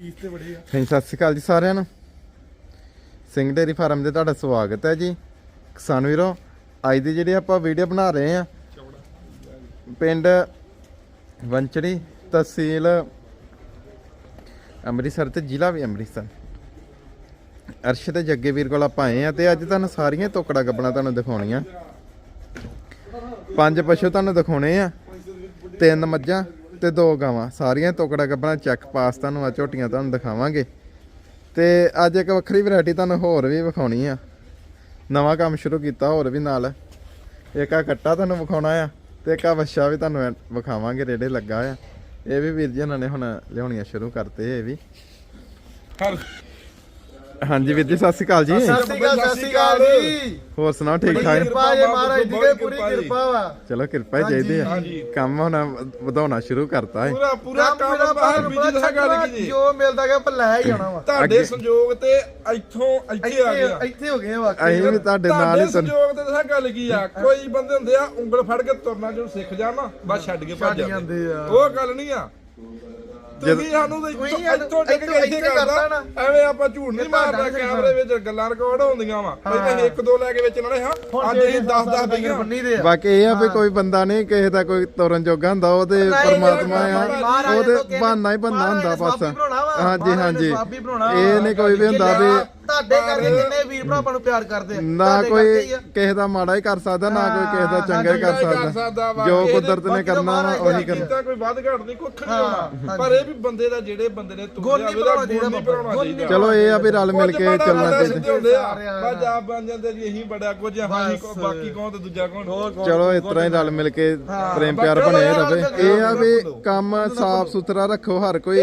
ਹਾਂਜੀ, ਸਤਿ ਸ਼੍ਰੀ ਅਕਾਲ ਜੀ ਸਾਰਿਆਂ ਨੂੰ। ਸਿੰਘ ਡੇਰੀ ਫਾਰਮ ਦੇ ਤੁਹਾਡਾ ਸਵਾਗਤ ਹੈ ਜੀ। ਕਿਸਾਨ ਵੀਰੋ, ਅੱਜ ਦੀ ਜਿਹੜੀ ਆਪਾਂ ਵੀਡੀਓ ਬਣਾ ਰਹੇ ਆ ਪਿੰਡ ਵੰਚੜੀ ਤਹਿਸੀਲ ਅੰਮ੍ਰਿਤਸਰ ਤੇ ਜ਼ਿਲ੍ਹਾ ਵੀ ਅੰਮ੍ਰਿਤਸਰ। ਅਰਸ਼ ਤੇ ਜੱਗੇ ਵੀਰ ਕੋਲ ਆਪਾਂ ਆਏ ਆ ਤੇ ਅੱਜ ਤੁਹਾਨੂੰ ਸਾਰੀਆਂ ਤੋਕੜਾ ਗੱਬਣਾ ਤੁਹਾਨੂੰ ਦਿਖਾਉਣੀਆਂ। ਪੰਜ ਪਸ਼ੂ ਤੁਹਾਨੂੰ ਦਿਖਾਉਣੇ ਆ। ਤਿੰਨ ਮੱਝਾਂ ਤੇ ਦੋ ਗਾਵਾਂ। ਸਾਰੀਆਂ ਤੋਕੜਾ ਗੱਬਣਾ ਚੈੱਕ ਪਾਸ ਤੁਹਾਨੂੰ ਆ, ਝੋਟੀਆਂ ਤੁਹਾਨੂੰ ਦਿਖਾਵਾਂਗੇ। ਤੇ ਅੱਜ ਇੱਕ ਵੱਖਰੀ ਵੈਰਾਈਟੀ ਤੁਹਾਨੂੰ ਹੋਰ ਵੀ ਵਿਖਾਉਣੀ ਆ। ਨਵਾਂ ਕੰਮ ਸ਼ੁਰੂ ਕੀਤਾ, ਹੋਰ ਵੀ ਨਾਲ। ਇੱਕ ਆ ਕੱਟਾ ਤੁਹਾਨੂੰ ਵਿਖਾਉਣਾ ਆ, ਤੇ ਇੱਕ ਆ ਵੱਛਾ ਵੀ ਤੁਹਾਨੂੰ ਵਿਖਾਵਾਂਗੇ, ਰੇੜੇ ਲੱਗਾ ਆ। ਇਹ ਵੀ ਵੀਰ ਜੀ ਉਹਨਾਂ ਨੇ ਹੁਣ ਲਿਆਉਣੀਆਂ ਸ਼ੁਰੂ ਕਰਤੇ, ਇਹ ਵੀ। ਹਾਂਜੀ ਵੀਰ ਜੀ ਸਤਿ ਸ਼੍ਰੀ ਅਕਾਲ ਜੀ। ਸਤਿ ਸ਼੍ਰੀ ਅਕਾਲ ਸਤਿ ਸ਼੍ਰੀ ਅਕਾਲ ਜੀ। ਹੋਰ ਸੁਣਾਓ ਠੀਕ ਠਾਕ? ਕਿਰਪਾ ਜੇ ਮਹਾਰਾਜ ਦੀ ਪੂਰੀ ਕਿਰਪਾ ਵਾ ਚਲੋ ਕਿਰਪਾ ਹੀ ਚਾਹੀਦੀ ਆ। ਕੰਮ ਹੁਣ ਵਧਾਉਣਾ ਸ਼ੁਰੂ ਕਰਤਾ ਹੈ ਪੂਰਾ ਪੂਰਾ ਕੰਮ ਮੇਰਾ ਬਾਹਰ ਬੀਜੀ ਦਾ ਗੱਲ ਕੀ ਜੀ ਜੋ ਮਿਲਦਾ ਗਿਆ ਆਪਾਂ ਲੈ ਹੀ ਜਾਣਾ ਵਾ। ਤੁਹਾਡੇ। ਸੰਯੋਗ ਤੇ ਇੱਥੋਂ ਇੱਥੇ ਆ ਗਿਆ। ਇੱਥੇ ਹੋ ਗਏ ਵਾਕਈ। ਅਸੀਂ ਵੀ ਤੁਹਾਡੇ ਨਾਲ ਹੀ ਸੰਯੋਗ ਤੇ ਦੱਸਾਂ ਗੱਲ ਕੀ ਆ ਕੋਈ ਬੰਦੇ ਹੁੰਦੇ ਆ ਉਂਗਲ ਫੜ ਕੇ ਤੁਰਨਾ ਜਦੋਂ ਸਿੱਖ ਜਾਣਾ ਬਸ ਛੱਡ ਕੇ ਭੱਜ ਜਾਂਦੇ। ਜਾਂਦੇ ਆ। ਉਹ ਗੱਲ ਨਹੀਂ ਆ। ਤੁਸੀਂ ਸਾਨੂੰ ਤਾਂ ਤੁਸੀਂ ਇੱਥੋਂ ਇੱਥੋਂ ਡਿੱਗ ਕੇ ਇੱਥੇ ਇੱਥੇ ਕਰਦਾ ਕਰਦਾ ਨਾ। ਐਵੇਂ ਆਪਾਂ ਝੂਠ ਨਹੀਂ ਇਹ ਤੁਹਾਡਾ ਮਾਰਦਾ ਨਹੀਂ ਕੈਮਰੇ ਵਿੱਚ ਗੱਲਾਂ ਰਿਕਾਰਡ ਹੁੰਦੀਆਂ ਵਾ। ਪਹਿਲਾਂ ਇੱਕ ਦੋ ਲੈ ਕੇ ਵਿੱਚ ਨਾਲੇ ਹਾਂ। ਅੱਜ ਅਸੀਂ 10 10 ਪਈਆਂ। ਬੰਨੀ ਦੇ ਆ। ਬਾਕੀ ਇਹ ਆ ਵੀ ਕੋਈ ਬੰਦਾ ਨਹੀਂ ਕਿਸੇ ਦਾ ਕੋਈ ਤੋਰਨ ਜੋਗਾ ਹੁੰਦਾ ਉਹ ਤੇ ਪਰਮਾਤਮਾ ਆ। ਉਹ ਤੋਂ ਬਹਾਨਾ ਹੀ ਬੰਦਾ ਹੁੰਦਾ ਬਸ। ਹਾਂਜੀ ਹਾਂਜੀ। ਇਹ ਨਹੀਂ ਕੋਈ ਵੀ ਹੁੰਦਾ ਵੀ ਤੁਹਾਡੇ ਕਰਕੇ ਜਿੰਨੇ ਵੀਰ ਭਰਾ ਆਪਾਂ ਨੂੰ ਪਿਆਰ ਕਰਦੇ ਆ ਨਾ ਤੁਹਾਡੇ ਕੋਈ ਕਰਕੇ ਹੀ ਆ। ਕਿਸੇ ਦਾ ਮਾੜਾ ਹੀ ਕਰ ਸਕਦਾ ਨਾ ਕੋਈ ਕਿਸੇ ਦਾ ਚੰਗਾ ਹੀ ਕਰ ਸਕਦਾ। ਸਕਦਾ ਵਾ। ਜੋ ਕੁਦਰਤ ਨੇ ਬਾਕੀ ਤਾਂ ਕਰਨਾ ਮਹਾਰਾਜ ਉਹੀ ਕਰਨਾ। ਕੀਤਾ ਕੋਈ ਵੱਧ ਘੱਟ ਨਹੀਂ ਕੁੱਖ ਨਹੀਂ ਹੋਣਾ। ਪਰ ਇਹ ਵੀ ਬੰਦੇ ਦਾ ਜਿਹੜੇ ਬੰਦੇ ਨੇ ਗੁਣ ਨਹੀਂ ਭਰਾਉਣਾ ਚਾਹੀਦਾ ਨਹੀਂ ਚਾਹੀਦਾ। ਚਲੋ ਇਹ ਆ ਵੀ ਰਲ ਮਿਲ ਕੇ ਚੱਲਣਾ ਚਾਹੀਦਾ। ਸਿੱਧੇ ਹੁੰਦੇ ਆ। ਸਾਰਿਆਂ ਬਸ ਆਪ ਬਣ ਜਾਂਦੇ ਜੀ ਇਹੀ ਬੜਾ ਕੁਝ ਆ ਹਾਂ ਜੀ ਬਾਕੀ ਕੌਣ ਤੇ ਦੂਜਾ ਕੌਣ? ਚਲੋ ਇਸ ਤਰ੍ਹਾਂ ਹੀ ਰਲ ਮਿਲ ਕੇ ਪ੍ਰੇਮ ਪਿਆਰ ਬਾਕੀ ਬਣੇ ਉਹ ਰਵੇ। ਇਹ ਆ ਵੀ ਕੰਮ ਸਾਫ਼ ਸੁਥਰਾ ਰੱਖੋ ਹਰ ਕੋਈ।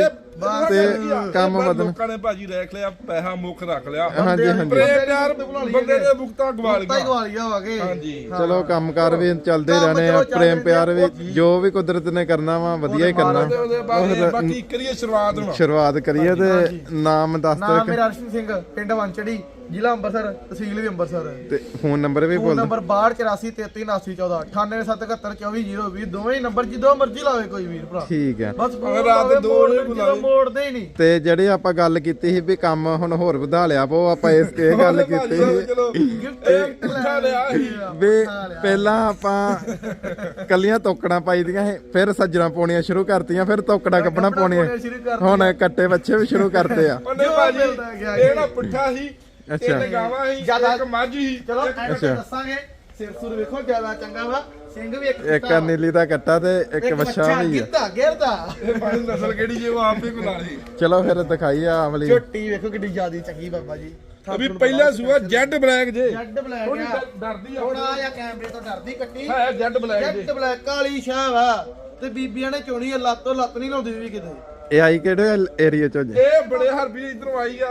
ਤੇ ਕੰਮ ਵਧਣ ਲੋਕਾਂ ਨੇ ਭਾਜੀ ਰੈਖ ਲਿਆ ਪੈਸਾ ਮੁੱਖ ਰੱਖ ਲਿਆ। ਹਾਂਜੀ, ਹਾਂਜੀ। ਪ੍ਰੇਮ ਪਿਆਰ ਬੰਦੇ ਦੇ ਮੁਕਤਾ ਗਵਾ ਤਾਂ ਹੀ ਲਿਆ ਗਵਾਲੀਆ ਵਾਗੇ ਹਾਂਜੀ। ਚਲੋ ਕੰਮਕਾਰ ਵੀ ਚੱਲਦੇ ਰਹਿਣੇ ਆ ਪ੍ਰੇਮ ਪਿਆਰ ਵੀ ਜੋ ਵੀ ਕੁਦਰਤ ਨੇ ਕਰਨਾ ਵਾ ਵਧੀਆ ਹੀ ਕਰਨਾ। ਬਾਕੀ ਕਰੀਏ ਸ਼ੁਰੂਆਤ ਹੁਣ। ਸ਼ੁਰੂਆਤ ਕਰੀਏ ਤੇ ਨਾਮ ਦੱਸ ਨਾਮ ਦਿਓ ਮੇਰਾ ਅਰਸ਼ਨ ਸਿੰਘ ਪਿੰਡ ਵੰਚੜੀ ਜ਼ਿਲ੍ਹਾ ਅੰਮ੍ਰਿਤਸਰ ਤਹਿਸੀਲ ਵੀ ਅੰਮ੍ਰਿਤਸਰ ਤੇ ਫੋਨ ਨੰਬਰ ਵੀ ਫੋਨ ਬੋਲ ਨੰਬਰ 6284338014 98771242020 ਦੋਵੇਂ ਹੀ ਨੰਬਰ ਜਦੋਂ ਮਰਜ਼ੀ ਲਾਵੇ ਕੋਈ ਵੀਰ ਭਰਾ। ਠੀਕ ਹੈ। ਬਸ ਅਗਰ ਰਾਤ ਦੋ ਮੋੜ ਵਜੇ ਬੁਲਾਵੇ। ਮੋੜਦੇ ਹੀ ਨਹੀਂ। ਤੇ ਜਿਹੜੇ ਆਪਾਂ ਗੱਲ ਕੀਤੀ ਸੀ ਵੀ ਕੰਮ ਹੁਣ ਹੋਰ ਵਧਾ ਲਿਆ ਪੋ ਆਪਾਂ ਇਸ ਇਹ ਗੱਲ ਕੀਤੀ ਸੀ ਚਲੋ। ਇਹ ਪੁੱਠਾ ਲਿਆ। ਸੀ ਵੀ ਪਹਿਲਾਂ ਆਪਾਂ ਕੱਲੀਆਂ ਤੋਕੜਾਂ ਪਾਈਦੀਆਂ ਸੀ ਫਿਰ ਸੱਜਣਾ ਪਾਉਣੀਆਂ ਸ਼ੁਰੂ ਕਰਤੀਆਂ ਫਿਰ ਤੋਕੜਾ ਕੱਪਣਾ ਪਾਉਣੀਆਂ ਪਾਉਣੀਆਂ ਸ਼ੁਰੂ ਕਰਤੀਆਂ। ਹੁਣ ਕੱਟੇ ਬੱਚੇ ਵੀ ਸ਼ੁਰੂ ਕਰਤੇ ਆ। ਉਹਨੇ ਭਾਜੀ ਇਹ ਨਾ ਪੁੱਠਾ ਸੀ ਅੱਛਾ। ਤਿੰਨ ਗਾਵਾਂ ਸੀ ਜ਼ਿਆਦਾ- ਇੱਕ ਮੱਝ ਸੀ ਚਲੋ ਇੱਕ- ਤੇ ਦੱਸਾਂਗੇ ਸਿਰ ਸੁਰ ਵੇਖੋ ਜ਼ਿਆਦਾ ਚੰਗਾ ਵਾ। ਸਿੰਘ ਵੀ ਇੱਕ ਇੱਕ ਆ ਨੀਲੀ ਦਾ ਕੱਟਾ ਤੇ ਇੱਕ ਵੱਛਾ ਵੀ ਆ। ਗਿਰਦਾ ਗਿਰਦਾ ਇਹ ਨਸਲ ਕਿਹੜੀ ਜੇ ਉਹ ਆਪ ਹੀ ਬੁਲਾ ਲਈ। ਚਲੋ ਫਿਰ ਦਿਖਾਈ ਆ ਅਮਲੀ। ਝੋਟੀ ਵੇਖੋ ਕਿੱਡੀ ਜਿਆਦੀ ਚੰਗੀ ਬਾਬਾ ਜੀ। ਅਭੀ ਪਹਿਲਾ ਸੂਆ ਜੈਡ ਬਲੈਕ ਜੇ। ਜੈਡ ਬਲੈਕ ਥੋੜੀ ਆ। ਡਰਦੀ ਆ। ਥੋੜਾ ਜਿਹਾ ਕੈਮਰੇ ਤੋਂ ਡਰਦੀ ਕੱਟੀ। ਹੈ ਜੈਡ ਬਲੈਕ ਜੇ। ਜੈਡ ਬਲੈਕ ਕਾਲੀ ਸ਼ਾਹ ਵਾ। ਤੇ ਬੀਬੀਆਂ ਨੇ ਚੋਣੀ ਆ ਲੱਤੋਂ ਲੱਤ ਨਹੀਂ ਲਾਉਂਦੀ ਵੀ ਕਿਤੇ। ਇਹ ਆਈ ਕਿਹੜੇ ਏਰੀਆ ਚੋਂ ਜੀ? ਇਹ ਬੜੇ ਹਰਬੀ ਇਧਰੋਂ ਆਈ ਆ।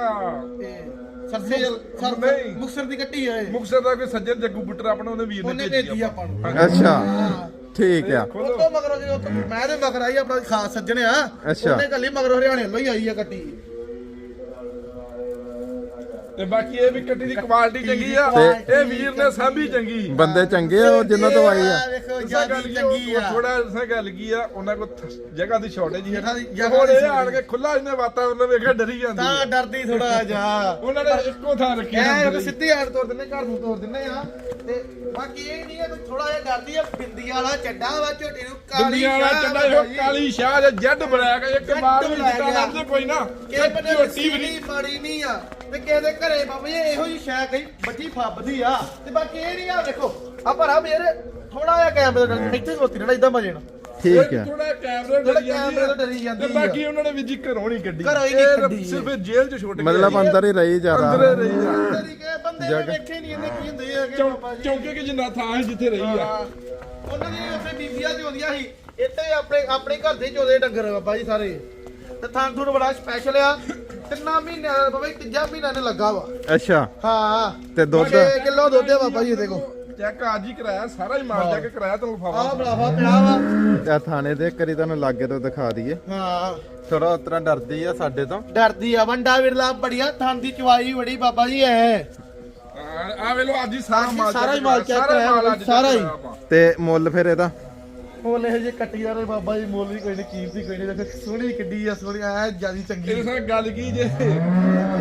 ਤੇ ਸਰਸੇ ਸਰ ਨਹੀਂ। ਮੁਕਸਰ ਦੀ ਕੱਟੀ ਆ ਇਹ। ਮੁਕਸਰ ਦਾ ਕੋਈ ਸੱਜਣ ਜੱਗੂ ਬੁੱਟਰ ਆਪਣਾ ਉਹਨੇ ਵੀਰ ਉਹਨੇ ਨੇ ਭੇਜੀ ਭੇਜੀ ਆਪਾਂ ਨੂੰ। ਅੱਛਾ। ਠੀਕ ਆ। ਉਹ ਤੋਂ ਮਗਰੋਂ ਜਦੋਂ ਮੈਂ ਤੇ ਮਗਰ ਆਈ ਆਪਣਾ ਖਾਸ ਸੱਜਣ ਆ। ਅੱਛਾ। ਉਹਨੇ ਕੱਲੀ ਮਗਰੋਂ ਹਰਿਆਣੇ ਵੱਲੋਂ ਹੀ ਆਈ ਆ ਕੱਟੀ। ਤੇ ਬਾਕੀ ਇਹ ਵੀ ਕੱਟੀ ਦੀ ਕੁਆਲਿਟੀ ਚੰਗੀ ਆ। ਤੇ- ਇਹ ਵੀਰ ਨੇ ਸਾਂਭੀ ਚੰਗੀ। ਬੰਦੇ ਚੰਗੇ ਆ ਉਹ ਜਿੰਨਾਂ ਤੋਂ ਆਈ ਆ। ਵੇਖੋ ਦੱਸਾਂ ਗੱਲ ਜਿਆਦੀ ਕੀ ਚੰਗੀ ਆ। ਥੋੜਾ ਦੱਸਾਂ ਗੱਲ ਕੀ ਆ ਉਹਨਾਂ ਕੋਲ ਥ- ਜਗ੍ਹਾ ਦੀ ਸ਼ਾਰਟੇਜ ਹੀ ਜਗ੍ਹਾ ਦੀ- ਦੀ ਇਹ ਆਣ ਕੇ ਖੁੱਲਾ ਇਹਨੇ ਵਾਤਾਵਰਨ ਵੇਖਿਆ ਡਰੀ ਜਾਂਦੀ ਤਾਂ ਡਰਦੀ ਥੋੜਾ ਜਿਹਾ ਉਹਨਾਂ ਨੇ ਇੱਕੋ ਥਾਂ ਰੱਖੀ ਐ ਸਿੱਧੀ ਆੜ ਤੋੜ ਦਿੰਨੇ ਘਰ ਨੂੰ ਤੋੜ ਦਿੰਨੇ ਆ। ਤੇ ਬਾਕੀ ਇਹ ਨਹੀਂ ਆ ਕੋਈ ਥੋੜਾ ਜਿਹਾ ਡਰਦੀ ਆ ਬਿੰਦੀ ਵਾਲਾ ਚੱਡਾ ਵਾ ਝੋਟੀ ਨੂੰ ਕਾਲੀ ਵਾਲਾ ਚੰਡਾ ਇਹੋ ਕਾਲੀ ਸ਼ਾਹ ਜਾਂ ਜੈਡ ਬਲੈਕ ਇੱਕ ਬਾਰ ਵੀ ਜਿੱਤਾ। ਲੱਭਦੇ ਕੋਈ ਨਾ। ਝੋਟੀ ਵੀ ਦੀ ਨਹੀਂ। ਮਾੜੀ ਨਹੀਂ ਆ। ਤੇ ਕਿਸੇ ਦੇ ਘਰੇ ਬਾਬਾ ਜੀ ਇਹੋ ਜੀ ਸ਼ੈ ਕਈ ਬੱਜੀ ਫੱਬਦੀ ਆ। ਤੇ ਬਾਕੀ ਇਹ ਨਹੀਂ ਆ ਦੇਖੋ ਆ ਭਰਾ ਮੇਰੇ ਥੋੜਾ ਜਿਹਾ ਕੈਮਰੇ ਤੋਂ ਡਰ- ਇੱਥੇ ਸੋਤੀ ਨਾ ਇਦਾਂ ਮਜੇ ਨਾਲ। ਠੀਕ ਆ ਥੋੜਾ ਕੈਮਰੇ ਥੋੜ੍ਹਾ ਡਰੀ ਜਾਂਦੀ ਕੈਮਰੇ ਤੋਂ ਆ। ਡਰੀ ਜਾਂਦੀ ਤੇ ਬਾਕੀ ਉਹਨਾਂ ਨੇ ਵੀ ਜੀ ਘਰੋਂ ਨਹੀਂ ਕੱਢੀ। ਘਰੋਂ ਹੀ ਨਹੀਂ ਇਹ ਕੱਢੀ। ਸਿਰਫ ਜੇਲ੍ਹ ਚ ਛੁੱਟ ਗਈ ਮਤਲਬ ਅੰਦਰ ਹੀ ਰਹੀ ਜ਼ਿਆਦਾ। ਅੰਦਰੇ ਰਹੀ ਆ। ਤਰੀਕੇ ਬੰਦੇ ਨੇ ਵੇਖੇ ਨਹੀਂ ਇਹਨੇ ਕੀ ਹੁੰਦੇ ਆ ਕਿ ਚੌਂ- ਬਾਬਾ ਜੀ। ਚੌਂਕੇ ਕਿ ਜਿੰਨਾ ਥਾਂ ਹੈ ਜਿੱਥੇ ਰਹੀ ਆ। ਹਾਂ। ਉਹਨਾਂ ਦੀ ਉੱਥੇ ਬੀਬੀਆਂ ਦੀ ਹੁੰਦੀਆਂ ਸੀ ਇੱਥੇ ਆਪਣੇ ਆਪਣੇ ਘਰ ਦੇ ਚੋਦੇ ਡੰਗਰ ਬਾਬਾ ਜੀ ਸਾਰੇ। ਤੇ ਥਾਂ ਥੂਣ ਬੜਾ ਸਪੈਸ਼ਲ ਆ। ਤਿੰਨਾਂ ਮਹੀਨਿਆਂ ਦਾ ਬਾਬਾ ਜੀ ਤੀਜਾ ਮਹੀਨਾ ਨੇ ਲੱਗਾ ਵਾ। ਅੱਛਾ। ਹਾਂ। ਤੇ ਦੁੱਧ? 6 ਕਿਲੋ ਦੁੱਧ ਆ ਬਾਬਾ ਜੀ ਇਹਦੇ ਚੈੱਕ ਅੱਜ ਹੀ ਕਰਾਇਆ ਸਾਰਾ ਹੀ ਮਾਰ ਜਾ ਕੇ ਕਰਾਇਆ ਤੈਨੂੰ ਆਹ ਲਫਾਫਾ ਬਲਾਵਾ ਪਿਆ ਵਾ। ਆ ਥਾਣੇ ਦੇ ਕਰੀ ਤੁਹਾਨੂੰ ਲਾਗੇ ਤੋਂ ਦਿਖਾ ਦਈਏ। ਹਾਂ। ਥੋੜਾ ਉਤਰਾ ਡਰਦੀ ਆ ਸਾਡੇ ਤੋਂ। ਡਰਦੀ ਆ ਵੰਡਾ ਵਿਰਲਾ ਬੜੀਆਂ ਥਾਂ ਦੀ ਚਵਾਈ ਬੜੀ ਬਾਬਾ ਜੀ ਐ। ਆ ਵੇ ਲੋ ਅੱਜ ਹੀ ਸਾਰਾ ਮਾਲ ਸਾਰਾ ਹੀ ਮਾਲ ਮਾਲ ਕਰਾਇਆ, ਸਾਰਾ ਹੀ। ਤੇ ਮੁੱਲ ਫਿਰ ਇਹਦਾ? ਮੁੱਲ ਇਹ ਜੇ ਕੱਟੀ ਜਾ ਰਹੇ ਬਾਬਾ ਜੀ ਮੁੱਲ ਵੀ ਕੋਈ ਨਹੀਂ ਕੀਮਤੀ ਕੋਈ ਨਹੀਂ ਦੇਖੋ ਸੋਹਣੀ ਕਿੱਡੀ ਆ ਸੋਹਣੀ ਐ ਜਿਆਦੀ ਚੰਗੀ। ਇਹਦੇ ਨਾਲ ਗੱਲ ਕੀ ਜੇ?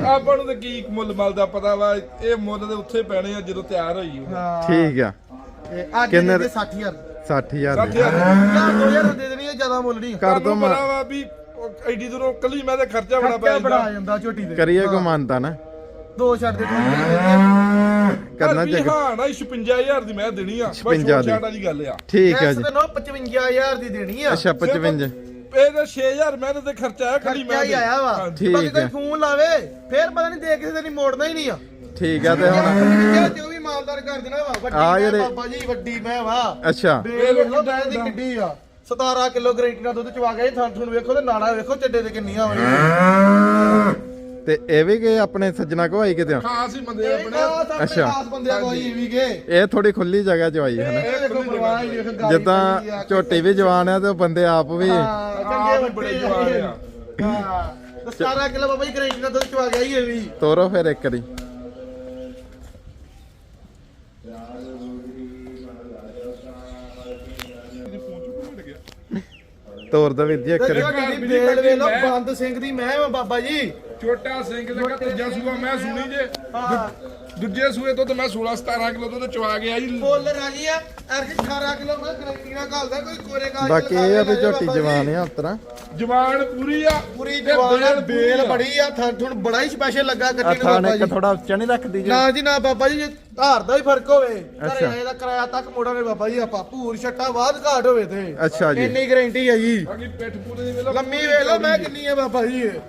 ਆਪਾਂ ਨੂੰ ਤਾਂ ਕੀ ਮੁੱਲ ਮਿਲਦਾ ਪਤਾ ਵਾ ਇਹ ਮੁੱਲ ਦੇ ਉੱਥੇ ਪੈਣੇ ਆ ਜਦੋਂ ਤਿਆਰ ਹੋਈ ਉਹ ਹਾਂ। ਠੀਕ ਆ। ਅੱਜ ਕਿੰਨੇ ਦੇ 60000 60000 ਸੱਠ ਦੇ। ਹਜ਼ਾਰ। ਯਾਰ 2000 ਦੇ ਦੇਣੀ ਜ਼ਿਆਦਾ ਮੁੱਲ ਨਹੀਂ। ਕਰ ਦੋ ਪਤਾ ਵਾ ਵੀ ਐਡੀ ਦੂਰੋਂ ਕੱਲੀ ਮੈਂ ਤੇ ਖਰਚਾ ਬੜਾ ਪੈ ਖਰਚਾ ਬੜਾ ਜਾਂਦਾ। ਆ ਜਾਂਦਾ ਝੋਟੀ ਦੇ। ਕਰੀਏ ਕੋ ਮੰਨਤਾ ਨਾ। ਦੋ ਛੱਡ ਦੇ। ਤੂੰ ਕਰਨਾ ਚੱਕ ਹਾਂ ਨਾ 56000 ਦੀ ਮੈਂ ਦੇਣੀ ਆ। 56 ਦੀ। ਵਾਲੀ ਗੱਲ ਆ। ਠੀਕ ਆ ਇਸ ਜੀ। ਤੇ ਨੋ 55000 ਦੀ ਦੇਣੀ ਆ। ਅੱਛਾ 55 ਇਹਦਾ 6000 ਮੈਂ ਤੇ ਖਰਚਾ ਆਇਆ ਕੱਲੀ ਮੈਂ ਹੀ ਆਇਆ ਵਾ। ਬਾਕੀ ਕੋਈ ਹੈ। ਫੋਨ ਲਾਵੇ ਫੇਰ ਪਤਾ ਨਹੀਂ ਦੇ ਕਿਸੇ ਦੇ ਨਹੀਂ ਮੋੜਨਾ ਹੀ ਨਹੀਂ ਆ। ਠੀਕ ਆ ਤੇ ਹੁਣ ਜੇ ਜੋ ਵੀ ਮਾਲਦਾਰ ਕਰ ਦੇਣਾ ਵਾ। ਵੱਡੀ ਬਾਬਾ ਜੀ ਵੱਡੀ ਮੈਂ ਵਾ। ਅੱਛਾ। ਵੇਖ ਲੋ ਗਾਂ ਦੀ ਕਿੱਡੀ ਆ। 17 ਕਿਲੋ ਗਰੰਟੀ ਨਾਲ ਦੁੱਧ ਚਵਾ ਗਿਆ ਥਾਂ ਤੁਹਾਨੂੰ ਵੇਖੋ ਤੇ ਨਾੜਾ ਵੇਖੋ ਚੱਡੇ ਤੇ ਕਿੰਨੀਆਂ ਹੋਣੀਆਂ ਤੇ ਇਹ ਵੀ ਕਿ ਆਪਣੇ ਸੱਜਣਾ ਕੋ ਆਈ ਕਿਤੇ? ਖਾਸ ਹੀ ਬੰਦੇ ਆਪਣੇ। ਅੱਛਾ। ਖਾਸ ਬੰਦਿਆਂ ਕੋਈ ਵੀ ਗਏ। ਇਹ ਥੋੜੀ ਖੁੱਲੀ ਜਗ੍ਹਾ ਚ ਆਈ ਹੈ ਨਾ। ਇਹ ਦੇਖੋ ਪਰਵਾਹ ਹੀ ਵੇਖ ਗਾੜੀ ਪਈ ਜਿੱਦਾਂ। ਝੋਟੀ ਵੀ ਜਵਾਨ ਆ ਤੇ ਉਹ ਬੰਦੇ ਆਪ ਵੀ। ਚੰਗੇ ਬੜੇ ਜਵਾਨ ਆ। ਹਾਂ ਤੇ 17 ਕਿਲੋ ਬਾਬਾ ਜੀ ਗਰੰਟੀ ਨਾਲ ਦੁੱਧ ਚਵਾ ਗਿਆ ਹੀ ਇਹ ਵੀ। ਤੋਰੋ ਫਿਰ ਇੱਕ ਵਾਰੀ। ਤੋਰ ਦਾ ਵੀਰ ਜੀ ਇੱਕ ਤੇ ਦੀ ਬੇਲ ਬੰਦ ਸਿੰਘ ਦੀ ਮੈਂ ਵਾ ਬਾਬਾ ਜੀ। ਛੋਟਾ ਸਿੰਘ ਲੱਗਾ ਤੀਜਾ ਸੂਆ ਮੈਂ ਸੁਣੀ ਜੇ। ਦੂਜੇ ਸੂਏ ਤੋਂ ਤੇ ਮੈਂ 16 17 ਕਿਲੋ ਦੁੱਧ ਚਵਾ ਗਿਆ ਜੀ ਫੁੱਲ ਰਾਜੀ ਆ। ਅਰਜ 18 ਕਿਲੋ ਮੈਂ ਗਰੰਟੀ ਨਾਲ ਘਾਲਦਾ ਕੋਈ ਕੋਰੇ ਕਾਜ ਬਾਕੀ ਇਹ ਆ ਵੀ ਝੋਟੀ ਜਵਾਨ ਆ ਉਤਰਾ। ਜਵਾਨ ਪੂਰੀ ਆ। ਪੂਰੀ ਤੇ ਜਵਾਨ ਆ, ਬੇਲ ਆ। ਬੜੀ ਆ ਥਾਂ ਤੁਹਾਨੂੰ ਬੜਾ ਹੀ ਸਪੈਸ਼ਲ ਲੱਗਾ ਕੱਟੀ ਨੂੰ ਥਾਣ ਬਾਬਾ ਇੱਕ ਜੀ। ਥੋੜਾ ਉੱਚਾ ਨਹੀਂ ਰੱਖਦੀ ਜੀ। ਨਾ ਜੀ ਨਾ ਬਾਬਾ ਜੀ ਜੇ ਧਾਰ ਦਾ ਹੀ ਫ਼ਰਕ ਹੋਵੇ। ਅੱਛਾ। ਘਰੇ ਆਏ ਦਾ ਕਿਰਾਇਆ ਤੱਕ ਮੋੜਾਂਗੇ ਬਾਬਾ ਜੀ ਆਪਾਂ ਭੂਰ ਛੱਟਾ ਬਾਅਦ ਘਾਟ ਹੋਵੇ ਤੇ। ਅੱਛਾ ਜੀ। ਇੰਨੀ ਗਰੰਟੀ ਹੈ ਜੀ ਬਾਕੀ ਪਿੱਠ ਪੂਰੇ ਦੀ ਵੇਲੋ ਲੰਮੀ ਵੇਖ ਲਓ ਮੈਂ ਕਿੰਨੀ ਹੈ ਬਾਬਾ ਜੀ ਇਹ।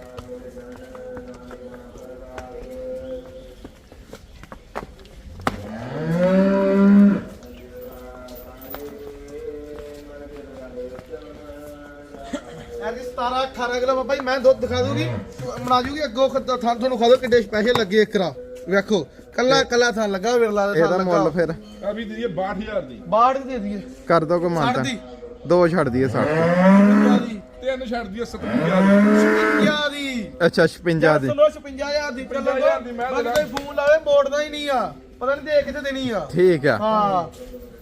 17 18 ਕਿਲੋ ਬਾਬਾ ਜੀ ਮੈਂ ਦੁੱਧ ਦਿਖਾ ਦੂਗੀ। ਬਣਾ ਜੂਗੀ ਅੱਗੋਂ ਥਾਂ ਤੁਹਾਨੂੰ ਖਾ ਦੋ ਕਿੱਡੇ ਸਪੈਸ਼ਲ ਲੱਗੇ ਇਕਰਾ ਵੇਖੋ ਕੱਲਾ ਕੱਲਾ ਥਾਂ ਲੱਗਾ ਵਿਰਲਾ ਦਾ ਥਾਂ ਇਹਦਾ ਮੁੱਲ ਲੱਗਾ। ਫਿਰ। ਆ ਵੀ ਦਈਏ 62000 ਦੀ। ਬਾੜ ਦੇ ਦਈਏ। ਕਰ ਦੋ ਕੋ ਮੰਨਤਾ ਛੱਡ ਦੀ। ਦੋ ਛੱਡ ਦਈਏ 60 ਪੰਜਾਹ ਦੀ। ਤਿੰਨ ਛੱਡ ਦਈਏ 57000 ਦੀ। 56 ਦੀ। ਅੱਛਾ 56 ਦੀ। ਚਲੋ 56000 ਦੀ ਚੱਲੋ 56,000 ਦੀ ਮੈਂ ਬਾਕੀ ਕੋਈ ਫੋਨ ਲਾਵੇ ਮੋੜਦਾ ਹੀ ਨਹੀਂ ਆ। ਪਤਾ ਨਹੀਂ ਦੇ ਕਿੱਥੇ ਦੇਣੀ ਆ। ਠੀਕ ਆ। ਹਾਂ।